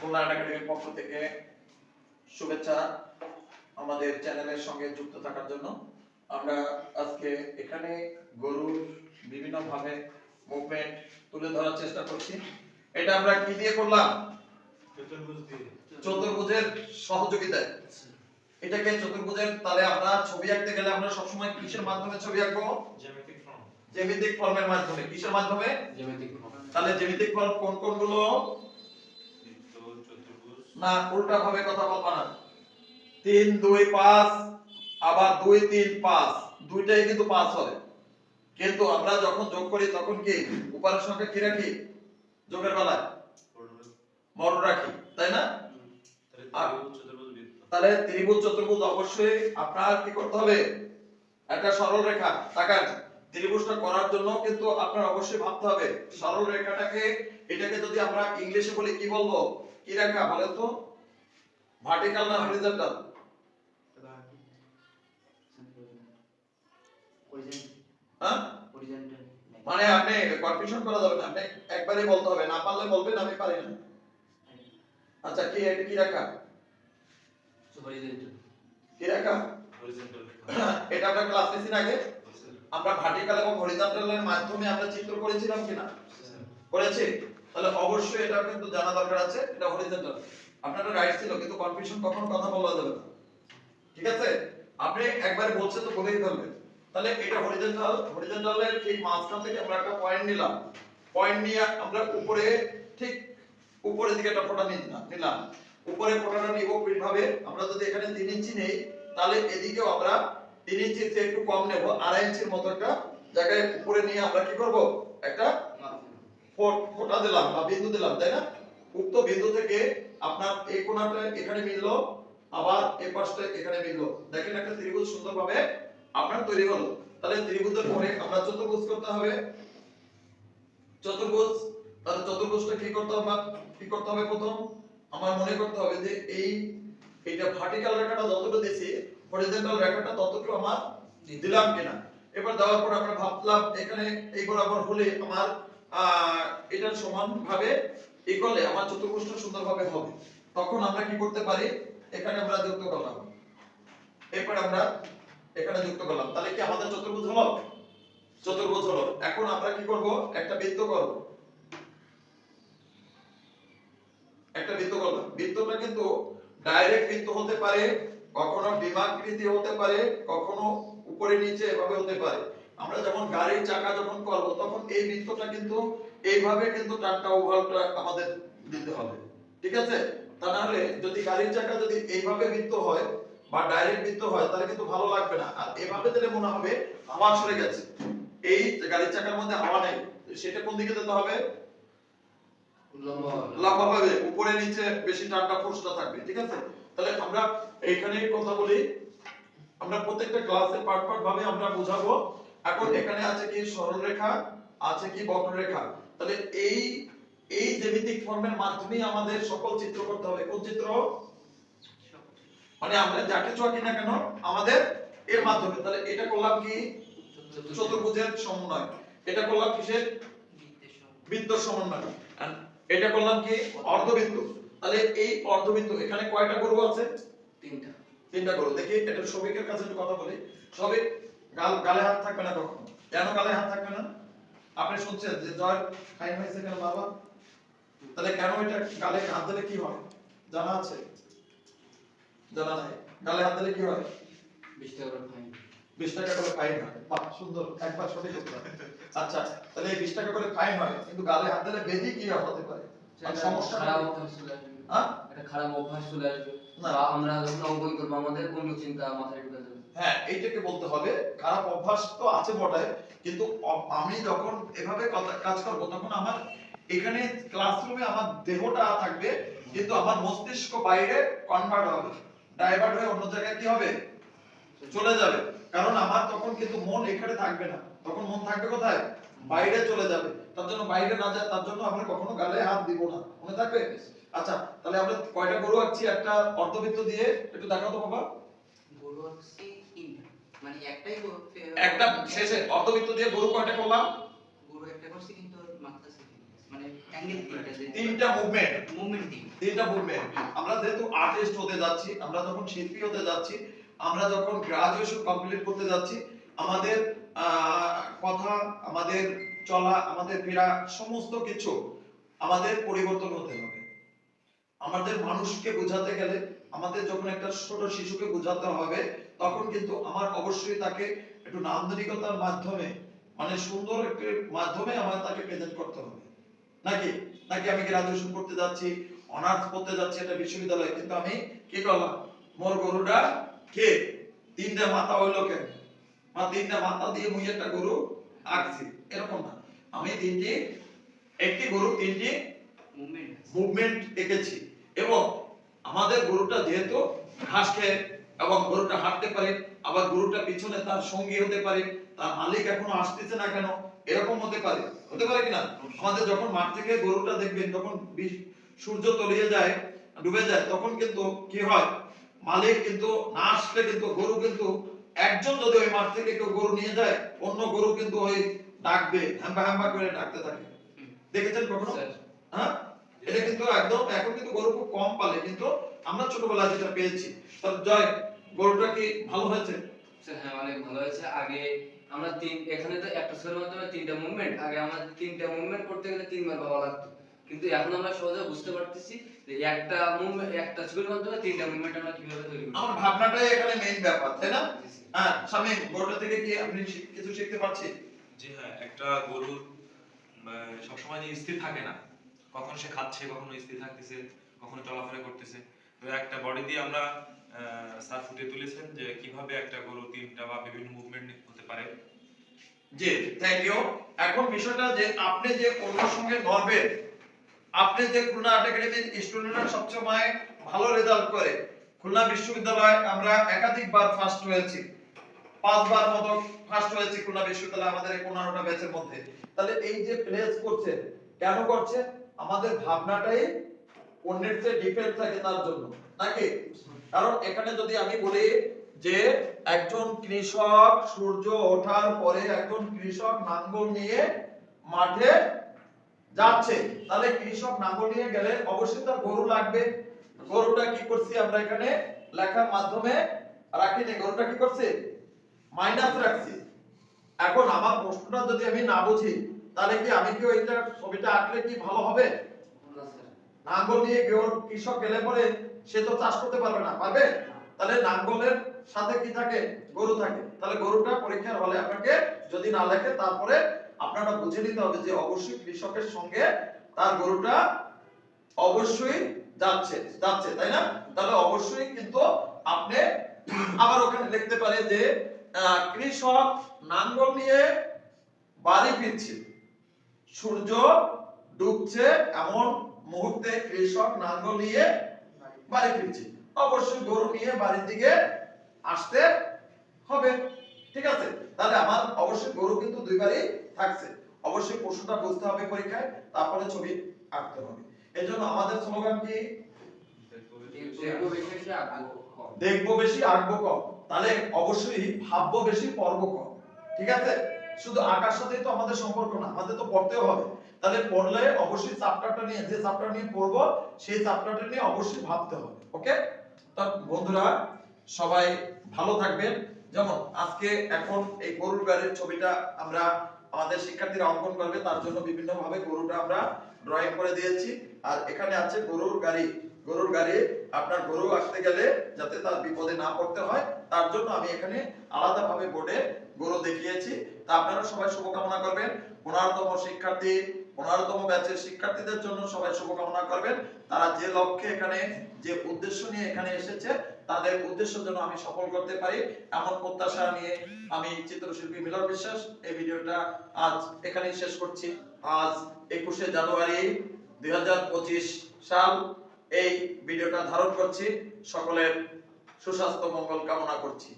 খুলনা একাডেমির পক্ষ থেকে শুভেচ্ছা আমাদের চ্যানেলের সঙ্গে যুক্ত থাকার জন্য। আমরা আজকে এখানে গরুর বিভিন্ন ভাবে মুভমেন্ট তুলে ধরার চেষ্টা করছি। এটা আমরা কি দিয়ে করলাম? চতুর্ভুজের সহযোগিতায়। এটাকে চতুর্ভুজের? তাহলে আমরা ছবি আঁকতে গেলে আমরা সবসময় কিসের মাধ্যমে ছবি আঁকবো? জ্যামিতিক ফর্মের মাধ্যমে। কিসের মাধ্যমে? তাহলে জ্যামিতিক ফর্ম কোন কোনগুলো? না, উল্টা ভাবে কথা বলবা না। তিন, দুই, পাঁচ, আবার দুই, তিন, পাঁচ। দুইটাই কিন্তু পাঁচ হবে। কিন্তু আমরা যখন যোগ করি, তখন কি উপরের সঙ্গে কি রাখি? যোগের বেলায় মর রাখি, তাই না? তাহলে ত্রিভুজ চতুর্ভুজ অবশ্যই আপনার কি করতে হবে? একটা সরল রেখা, তাকান। ত্রিভুজটা করার জন্য কিন্তু আপনার অবশ্যই ভাবতে হবে। সরল রেখাটাকে এটাকে যদি আমরা ইংলিশে বলি কি বলব? কি রেখা বলেন তো? ভার্টিক্যাল না হরিজন্টাল মানে আপনি কনফিউশন করা যাবে না। আপনি একবারই বলতে হবে। না পারলে বলবেন আমি পারি না। আচ্ছা কি এটা কি রেখা? কি রেখা? এটা আমরা ক্লাস নিয়েছি না আগে। আমরা ভার্টিক্যাল এবং হরিজন্টালের মাধ্যমে আমরা চিত্র করেছিলাম কিনা? করেছি? তাহলে অবশ্যই এটা কিন্তু জানা দরকার আছে, এটা হরিজন্টাল আপনারা রাইট ছিল, কিন্তু কনফিউশন কখন কথা বলা যাবে না। ঠিক আছে? আপনি একবার বলছেন তো বলেই ফেলবেন তাহলে এটা হরিজন্টাল হরিজন্টালের ঠিক মাঝখান থেকে আমরা একটা পয়েন্ট নিলাম। পয়েন্ট নিয়ে আমরা উপরে, ঠিক উপরের দিকে একটা ফোঁটা নিলাম। উপরে ফোঁটাটা নিব কীভাবে? আমরা যদি এখানে তিন ইঞ্চি নেই, তাহলে এদিকেও আমরা তিন ইঞ্চির চেয়ে একটু কম নেব। আড়াই ইঞ্চির মতো একটা জায়গায় উপরে নিয়ে আমরা কি করব? একটা ফোঁটা দিলাম বা বিন্দু দিলাম, তাই না? উক্ত বিন্দু থেকে আপনার এই কোণাটা এখানে মিললো, আবার এই পাশটা এখানে মিললো। দেখেন একটা ত্রিভুজ সুন্দরভাবে আপনার তৈরি হলো। তাহলে ত্রিভুজের পরে আমরা চতুর্ভুজ করতে হবে। চতুর্ভুজ, তাহলে চতুর্ভুজটা কি করতে হবে? কি করতে হবে প্রথম? আমার মনে করতে হবে যে এই এটা ভার্টিক্যাল রেখাটা যতটুকু দিয়েছি হরিজন্টাল রেখাটা ততটুকু আমার দিলাম কিনা। এবার দেওয়ার পর আমরা ভাবলাম এখানে এই বরাবর হলে আমার আহ, এটার সমান ভাবে এই করলে আমার চতুর্ভুজটা সুন্দরভাবে হবে। তখন আমরা কি করতে পারি? এখানে আমরা যুক্ত করলাম। এরপর আমরা এখানে যুক্ত করলাম। তাহলে কি আমাদের চতুর্ভুজ হলো? চতুর্ভুজ হলো। এখন আমরা কি করব? একটা বৃত্ত করব। একটা বৃত্ত করলাম। বৃত্তটা কিন্তু ডাইরেক্ট বৃত্ত হতে পারে কখনো দ্বিমাকৃতি হতে পারে কখনো উপরে নিচে এভাবে হতে পারে। আমরা যখন গাড়ির চাকা যখন করব তখন এই বৃত্তটা কিন্তু এইভাবে কিন্তু টানটা ওভালটা আমাদের দিতে হবে। ঠিক আছে? তা নাহলে যদি গাড়ির চাকা যদি এইভাবে বৃত্ত হয় বা ডাইরেক্ট বৃত্ত হয় তাহলে কিন্তু ভালো লাগবে না। আর এভাবে দিলে মনে হবে হাওয়া সরে গেছে। এই গাড়ির চাকার মধ্যে হাওয়া নেই সেটা কোন দিকে যেতে হবে? লম্বা ভাবে উপরে নিচে বেশি টানটা ফোর্সটা থাকবে। ঠিক আছে? তাহলে আমরা এইখানে কথা বলি। আমরা প্রত্যেকটা ক্লাসে পার্ট পার্ট ভাবে আমরা বুঝাবো। এখন এখানে আছে কি সরল রেখা আছে কি বক্ররেখা। তাহলে এই এই জ্যামিতিক ফর্মের মাধ্যমেই আমাদের সকল চিত্র করতে হবে। কোন চিত্র? মানে আমরা যা কিছু আঁকি না কেন আমাদের এর মাধ্যমে। তাহলে এটা করলাম কি? চতুর্ভুজের সমন্বয়। এটা করলাম কিসের? বৃত্ত সমন্বয়। এটা করলাম কি? অর্ধবৃত্ত। তাহলে এই অর্ধবৃত্ত এখানে কয়টা গরু আছে? তিনটা। তিনটা গরু। দেখি এটা শ্রমিকের কাছে একটু কথা বলি। শ্রমিক গাল গালে হাত থাকবে না কখনো? কেন গালে হাত থাকবে না? আপনি শুনছেন যে জয় ফাইন হয়েছে কেন বাবা? তাহলে কেন এটা গালে হাত দিলে কি হয়? জানা আছে? জানা নাই। গালে হাত দিলে কি হয়? বিশ টাকা করে ফাইন। বিশ টাকা করে ফাইন হয়। বাহ সুন্দর। একবার সঠিক উত্তর। আচ্ছা তাহলে এই বিশ টাকা করে ফাইন হয় কিন্তু গালে হাত দিলে বেশি কি হতে পারে? সমস্যা হ্যাঁ? একটা খারাপ অভ্যাস চলে আসবে। বা আমরা যখন অঙ্কন করব আমাদের অন্য চিন্তা মাথায় ঢুকে যাবে। হ্যাঁ এইটাকে বলতে হবে খারাপ অভ্যাস তো আছে বটে কিন্তু আমি যখন এভাবে কাজ করব তখন আমার এখানে ক্লাসরুমে আমার দেহটা থাকবে কিন্তু আমার মস্তিষ্ক বাইরে কনভার্ট হবে। ডাইভার্ট হয়ে অন্য জায়গায় কি হবে? চলে যাবে। কারণ আমার তখন কিন্তু মন এখানে থাকবে না। তখন মন থাকবে কোথায়? বাইরে চলে যাবে। তার জন্য বাইরে না যায় তার জন্য আমরা কখনো গালে হাত দিব না। মনে থাকবে? আচ্ছা তাহলে আমরা কয়টা গরু আঁকছি? একটা অর্ধবৃত্ত দিয়ে একটু দেখাও তো বাবা। গরু তিনটা। মানে একটাই গরু একটা শেষে অর্ধবৃত্ত দিয়ে গরু কয়টা করলাম? গরু একটা করছি কিন্তু ওর মাথা মানে অ্যাঙ্গেল তিনটা তিনটা মুভমেন্ট মুভমেন্ট তিন তিনটা মুভমেন্ট আমরা যেহেতু আর্টিস্ট হতে যাচ্ছি আমরা যখন শিল্পী হতে যাচ্ছি আমরা যখন গ্রাজুয়েশন কমপ্লিট করতে যাচ্ছি আমাদের কথা আমাদের চলা আমাদের ফেরা সমস্ত কিছু আমাদের পরিবর্তন হতে হবে। আমাদের মানুষকে বোঝাতে গেলে আমাদের যখন একটা ছোট শিশুকে বোঝাতে হবে তখন কিন্তু আমার অবশ্যই তাকে একটু নান্দনিকতার মাধ্যমে মানে সুন্দর একটি মাধ্যমে আমার তাকে প্রেজেন্ট করতে হবে। নাকি? নাকি আমি গ্রাজুয়েশন করতে যাচ্ছি অনার্স করতে যাচ্ছি একটা বিশ্ববিদ্যালয়ে কিন্তু আমি কি করলাম? মোর গরুটা কে? তিনটা মাথা হইল কেন? বা তিনটা মাথা দিয়ে মুই একটা গরু আঁকছি। এরকম না। আমি তিনটি একটি গরু তিনটি মুভমেন্ট মুভমেন্ট এঁকেছি। এবং আমাদের গরুটা যেহেতু ঘাস খেয়ে এবং গরুটা হাঁটতে পারে আবার গরুটা পিছনে তার সঙ্গী হতে পারে তার মালিক এখনও আসতেছে না কেন? এরকম হতে পারে। হতে পারে কিনা? আমাদের যখন মাঠ থেকে গরুটা দেখবেন যখন সূর্য তলিয়ে যায় ডুবে যায় তখন কিন্তু কি হয়? মালিক কিন্তু না আসলে কিন্তু গরু কিন্তু একজন যদি ওই মাঠ থেকে কেউ গরু নিয়ে যায় অন্য গরু কিন্তু ওই ডাকবে হ্যাম্বা হ্যাম্বা করে ডাকতে থাকে। দেখেছেন কখনো? হ্যাঁ? এটা কিন্তু একদম এখন কিন্তু গরু খুব কম পালে কিন্তু আমরা ছোটবেলায় যেটা পেয়েছি। তাহলে জয় গরুটা কি ভালো হয়েছে? হ্যাঁ অনেক ভালো হয়েছে। আগে আমরা তিন এখানে তো একটা ছবির মাধ্যমে তিনটা মুভমেন্ট আগে আমাদের তিনটা মুভমেন্ট করতে গেলে তিনবার ভাবা লাগতো। কিন্তু এখন আমরা সহজে বুঝতে পারতেছি যে একটা মুভমেন্ট একটা ছবির মাধ্যমে তিনটা মুভমেন্ট আমরা কীভাবে তৈরি করব। আমার ভাবনাটাই এখানে মেইন ব্যাপার তাই না? হ্যাঁ স্বামী গরুটা থেকে কি আপনি কিছু শিখতে পারছেন? জি হ্যাঁ একটা গরুর আহ, সবসময় যে স্থির থাকে না। কখন সে খাচ্ছে, কখনো স্থির থাকতেছে, কখনো চলাফেরা করতেছে। তো একটা বডি দিয়ে আমরা স্যার ফুটিয়ে তুলেছেন যে কীভাবে একটা গরু তিনটা বা বিভিন্ন মুভমেন্ট হতে পারে। জি থ্যাংক ইউ এখন বিষয়টা যে আপনি যে অন্যের সঙ্গে নড়বেন আপনি যে খুলনা আর্ট একাডেমির স্টুডেন্টরা সবসময় ভালো রেজাল্ট করে, খুলনা বিশ্ববিদ্যালয়ে আমরা একাধিকবার ফার্স্ট হয়েছি। পাঁচবার মতো ফার্স্ট হয়েছি খুলনা বিশ্ববিদ্যালয়ে আমাদের এই পনেরোটা ব্যাচের মধ্যে। তাহলে এই যে প্লেস করছে কেন করছে আমাদের ভাবনাটাই অন্যের চেয়ে ডিফারেন্ট থাকে তার জন্য, নাকি? কারণ এখানে যদি আমি বলি যে একজন কৃষক সূর্য ওঠার পরে একজন কৃষক নাঙ্গল নিয়ে মাঠে যাচ্ছে, তাহলে কৃষক নাঙ্গল নিয়ে গেলে অবশ্যই তার গরু লাগবে। গরুটা কি করছি আমরা এখানে লেখার মাধ্যমে রাখি রাখিনি গরুটা কি করছে? মাইনাস রাখছি। এখন আমার প্রশ্নটা যদি আমি না বুঝি তাহলে কি আমি কি ওইটা ছবিটা আঁকলে কি ভালো হবে? না স্যার। নাঙ্গল নিয়ে কৃষক গেলে পরে সে তো চাষ করতে পারবে না পারবে? তাহলে নাঙ্গলের সাথে কি থাকে? গরু থাকে। তাহলে গরুটা পরীক্ষার হলে আপনাকে যদি না লেখে তারপরে আপনারা বুঝে নিতে হবে যে অবশ্যই কৃষকের সঙ্গে তার গরুটা অবশ্যই যাচ্ছে যাচ্ছে তাই না? তাহলে অবশ্যই কিন্তু আপনি আবার ওখানে লিখতে পারে যে আহ, কৃষক নাঙ্গল নিয়ে বাড়ি ফিরছে। সূর্য ডুবছে এমন মুহূর্তে কৃষক নাঙ্গল নিয়ে বাড়ি ফিরছে। অবশ্যই গরু নিয়ে বাড়ির দিকে আসতে হবে। ঠিক আছে? তাহলে আমার অবশ্যই গরু কিন্তু দুইবারই থাকছে। অবশ্যই পশুটা বুঝতে হবে পরীক্ষায় তারপরে ছবি আঁকতে হবে। এই জন্য আমাদের স্লোগান কি? দেখব বেশি আঁকবো কম। তাহলে অবশ্যই ভাববো বেশি পর্ব কম। ঠিক আছে? শুধু আঁকার সাথেই তো আমাদের সম্পর্ক না, আমাদের তো পড়তেও হবে। তাহলে পড়লে অবশ্যই চ্যাপ্টারটা নিয়ে, যে চ্যাপ্টার নিয়ে পড়ব, সেই চ্যাপ্টারটা নিয়ে অবশ্যই ভাবতে হবে ওকে তো বন্ধুরা, সবাই ভালো থাকবেন। যেমন আজকে এখন এই গরুর গাড়ির ছবিটা আমরা আমাদের শিক্ষার্থীরা অঙ্কন করবে, তার জন্য বিভিন্ন ভাবে গরুটা আমরা ড্রয়িং করে দিয়েছি। আর এখানে আছে গরুর গাড়ি। গরুর গাড়ি, আপনার গরু আসতে গেলে যাতে তার বিপদে না পড়তে হয়, তার জন্য আমি এখানে আলাদাভাবে বোর্ডে গরু দেখিয়েছি। তা আপনারা সবাই শুভকামনা করবেন। পনেরোতম শিক্ষার্থী পনেরোতম ব্যাচের শিক্ষার্থীদের জন্য সবাই শুভকামনা করবেন। তারা যে লক্ষ্যে এখানে, যে উদ্দেশ্য নিয়ে এখানে এসেছে, তাদের উদ্দেশ্য যেন আমি সফল করতে পারি, এমন প্রত্যাশা নিয়ে আমি চিত্রশিল্পী মিলন বিশ্বাস এই ভিডিওটা আজ এখানেই শেষ করছি। আজ একুশে জানুয়ারি দুই হাজার পঁচিশ সাল এই ভিডিওটা ধারণ করছি। সকলের সুস্বাস্থ্য, মঙ্গল কামনা করছি।